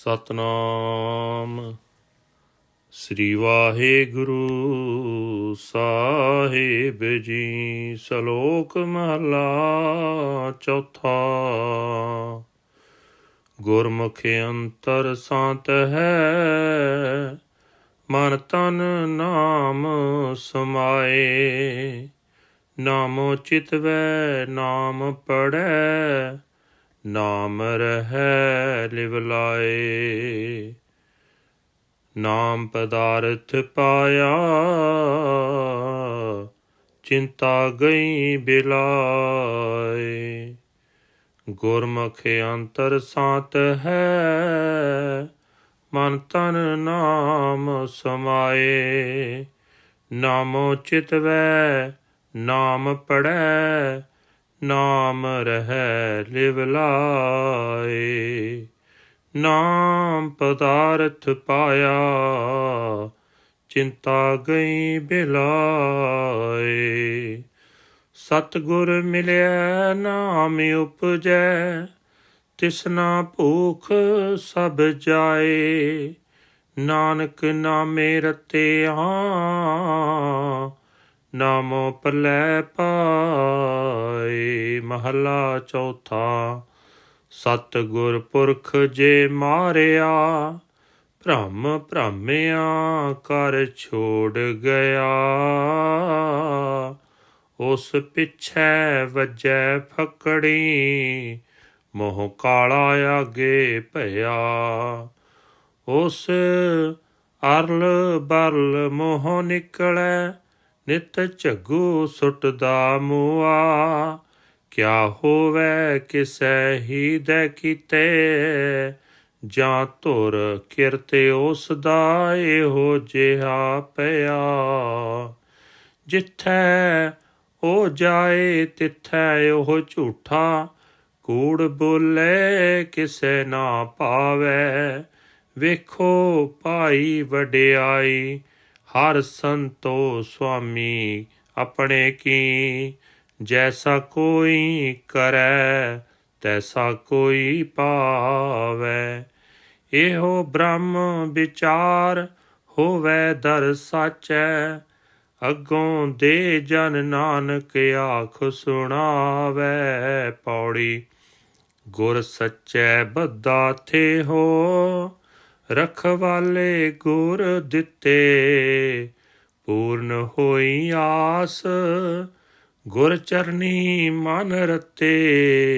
ਸਤਨਾਮ। ਸ੍ਰੀ ਵਾਹਿਗੁਰੂ ਸਾਹਿਬ ਜੀ, ਸ਼ਲੋਕ ਮਹਲਾ ਚੌਥਾ। ਗੁਰਮੁਖ ਅੰਤਰ ਸੰਤ ਹੈ, ਮਨ ਤਨ ਨਾਮ ਸਮਾਏ। ਨਾਮੋ ਚਿਤਵੈ ਨਾਮ ਪੜੈ ਨਾਮ ਰਹੈ ਲਿਵ ਲਾਏ। ਨਾਮ ਪਦਾਰਥ ਪਾਇਆ, ਚਿੰਤਾ ਗਈ ਬਿਲਾਏ। ਗੁਰਮੁਖ ਅੰਤਰ ਸਾਤ ਹੈ, ਮਨ ਤਨ ਨਾਮ ਸਮਾਏ। ਨਾਮੋ ਚਿਤਵੈ ਨਾਮ ਪੜੈ ਨਾਮ ਰਹਿ ਲਿਵ ਲਾਏ, ਨਾਮ ਪਦਾਰਥ ਪਾਇਆ, ਚਿੰਤਾ ਗਈ ਬਿਲਾਏ। ਸਤਗੁਰ ਮਿਲਿਆ ਨਾਮ ਉਪਜੈ, ਤਿਸਨਾ ਭੂਖ ਸਭ ਜਾਏ। ਨਾਨਕ ਨਾਮੇ ਰਤਿਆ ਨਾਮੋ ਪਲੈ ਪਾਏ, ਮਹਲਾ ਚੌਥਾ। ਸਤ ਗੁਰ ਪੁਰਖ ਜੇ ਮਾਰਿਆ, ਭ੍ਰਮ ਭ੍ਰਮਿਆ ਕਰ ਛੋੜ ਗਿਆ। ਉਸ ਪਿਛੈ ਵਜੈ ਫਕੜੀ, ਮੋਹ ਕਾਲਾ ਆਗੇ ਭਇਆ। ਉਸ ਅਰਲ ਬਰਲ ਮੋਹ ਨਿਕਲੈ ਨਿਤ ਝੱਗੂ ਸੁੱਟਦਾ ਮੂਆ ਕਿਆ ਹੋਵੇ ਕਿਸੈ ਹੀ ਦੇ ਕੀਤੇ। ਜਾਂ ਧੁਰ ਕਿਰਤੇ ਉਸ ਦਾ ਇਹੋ ਜਿਹਾ ਪਿਆ। ਜਿੱਥੈ ਉਹ ਜਾਏ ਤਿੱਥੈ ਉਹ ਝੂਠਾ। ਕੂੜ ਬੋਲੇ ਕਿਸੇ ਨਾ ਪਾਵੇ। ਵੇਖੋ ਭਾਈ ਵਡਿਆਈ ਹਰ ਸੰਤੋ ਸੁਆਮੀ ਆਪਣੇ ਕੀ? ਜੈਸਾ ਕੋਈ ਕਰੈ, ਤੈਸਾ ਕੋਈ ਪਾਵੈ। ਇਹੋ ਬ੍ਰਹਮ ਵਿਚਾਰ ਹੋਵੇ ਦਰ ਸਾਚੈ। ਅੱਗੋਂ ਦੇ ਜਨ ਨਾਨਕ ਆਖ ਸੁਣਾਵੇ ਪੌੜੀ। ਗੁਰ ਸੱਚੈ ਬੱਦਾ ਥੇ ਹੋ ਰਖਵਾਲੇ ਗੁਰ ਦਿੱਤੇ ਪੂਰਨ ਹੋਈ ਆਸ ਗੁਰ ਚਰਨੀ ਮਨ ਰਤੇ।